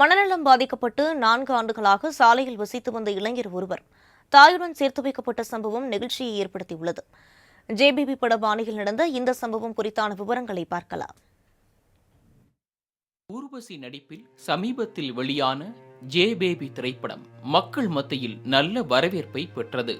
மனநலம் பாதிக்கப்பட்டு நான்கு ஆண்டுகளாக சாலையில் வசித்து வந்த இளைஞர் ஒருவர் தாயுடன் சேர்த்து வைக்கப்பட்ட சம்பவம் நெகிழ்ச்சியை ஏற்படுத்தியுள்ளது. ஜேபிபி பட பாணியில் நடந்த இந்த சம்பவம் குறித்தான விவரங்களை பார்க்கலாம். ஊர்வசி நடிப்பில் சமீபத்தில் வெளியான ஜே பேபி திரைப்படம் மக்கள் மத்தியில் நல்ல வரவேற்பை பெற்றது.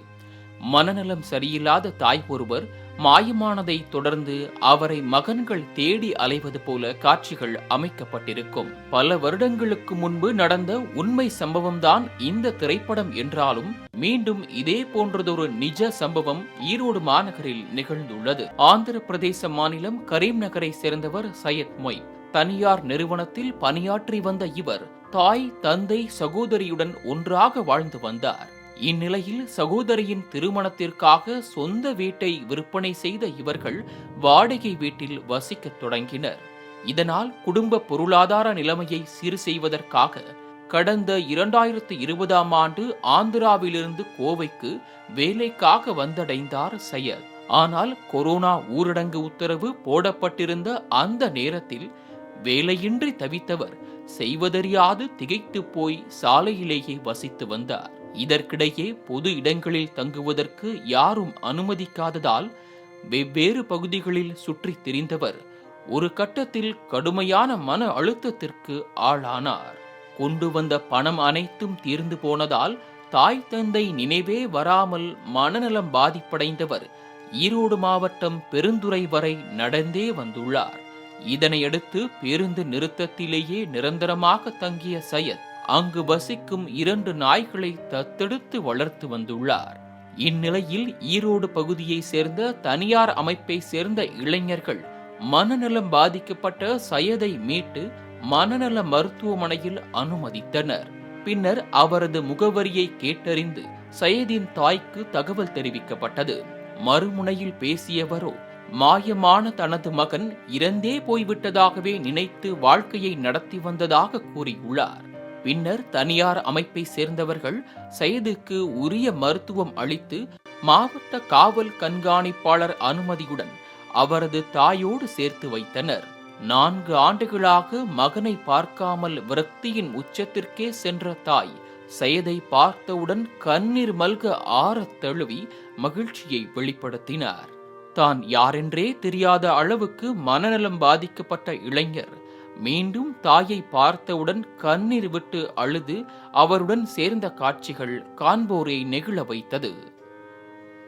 மனநலம் சரியில்லாத தாய் ஒருவர் மாயமானதை தொடர்ந்து அவரை மகன்கள் தேடி அலைவது போல காட்சிகள் அமைக்கப்பட்டிருக்கும். பல வருடங்களுக்கு முன்பு நடந்த உண்மை சம்பவம்தான் இந்த திரைப்படம் என்றாலும் மீண்டும் இதே போன்றதொரு நிஜ சம்பவம் ஈரோடு மாநகரில் நிகழ்ந்துள்ளது. ஆந்திர பிரதேச மாநிலம் கரீம் நகரை சேர்ந்தவர் சையத் மொய். தனியார் நிறுவனத்தில் பணியாற்றி வந்த இவர் தாய் தந்தை சகோதரியுடன் ஒன்றாக வாழ்ந்து வந்தார். இந்நிலையில் சகோதரியின் திருமணத்திற்காக சொந்த வீட்டை விற்பனை செய்த இவர்கள் வாடகை வீட்டில் வசிக்கத் தொடங்கினர். இதனால் குடும்ப பொருளாதார நிலைமையை சீர் செய்வதற்காக கடந்த இரண்டாயிரத்து இருபதாம் ஆண்டு ஆந்திராவிலிருந்து கோவைக்கு வேலைக்காக வந்தடைந்தார் சையத். ஆனால் கொரோனா ஊரடங்கு உத்தரவு போடப்பட்டிருந்த அந்த நேரத்தில் வேலையின்றி தவித்தவர் செய்வதறியாது திகைத்து போய் சாலையிலேயே வசித்து வந்தார். இதற்கிடையே பொது இடங்களில் தங்குவதற்கு யாரும் அனுமதிக்காததால் வெவ்வேறு பகுதிகளில் சுற்றித் திரிந்தவர். ஒரு கட்டத்தில் கடுமையான மன அழுத்தத்திற்கு ஆளானார். கொண்டு வந்த பணம் அனைத்தும் தீர்ந்து போனதால் தாய் தந்தை நினைவே வராமல் மனநலம் பாதிப்படைந்தவர் ஈரோடு மாவட்டம் பெருந்துறை வரை நடந்தே வந்துள்ளார். இதனையடுத்து பேருந்து நிறுத்தத்திலேயே நிரந்தரமாக தங்கிய சையத் அங்கு வசிக்கும் இரண்டு நாய்களை தத்தெடுத்து வளர்த்து வந்துள்ளார். இந்நிலையில் ஈரோடு பகுதியை சேர்ந்த தனியார் அமைப்பை சேர்ந்த இளைஞர்கள் மனநலம் பாதிக்கப்பட்ட சையதை மீட்டு மனநல மருத்துவமனையில் அனுமதித்தனர். பின்னர் அவரது முகவரியை கேட்டறிந்து சையதின் தாய்க்கு தகவல் தெரிவிக்கப்பட்டது. மறுமுனையில் பேசியவரோ மாயமான தனது மகன் இறந்தே போய்விட்டதாகவே நினைத்து வாழ்க்கையை நடத்தி வந்ததாக கூறியுள்ளார். பின்னர் தனியார் அமைப்பை சேர்ந்தவர்கள் சயதுக்கு உரிய மருத்துவம் அளித்து மாவட்ட காவல் கண்காணிப்பாளர் அனுமதியுடன் அவரது தாயோடு சேர்த்து வைத்தனர். நான்கு ஆண்டுகளாக மகனை பார்க்காமல் விரக்தியின் உச்சத்திற்கே சென்ற தாய் சயதை பார்த்தவுடன் கண்ணீர் மல்க ஆறத் தழுவி மகிழ்ச்சியை வெளிப்படுத்தினார். தான் யாரென்றே தெரியாத அளவுக்கு மனநலம் பாதிக்கப்பட்ட இளைஞர் மீண்டும் தாயை பார்த்தவுடன் கண்ணீர் விட்டு அழுது அவருடன் சேர்ந்த காட்சிகள் காண்போரை நெகிழ வைத்தது.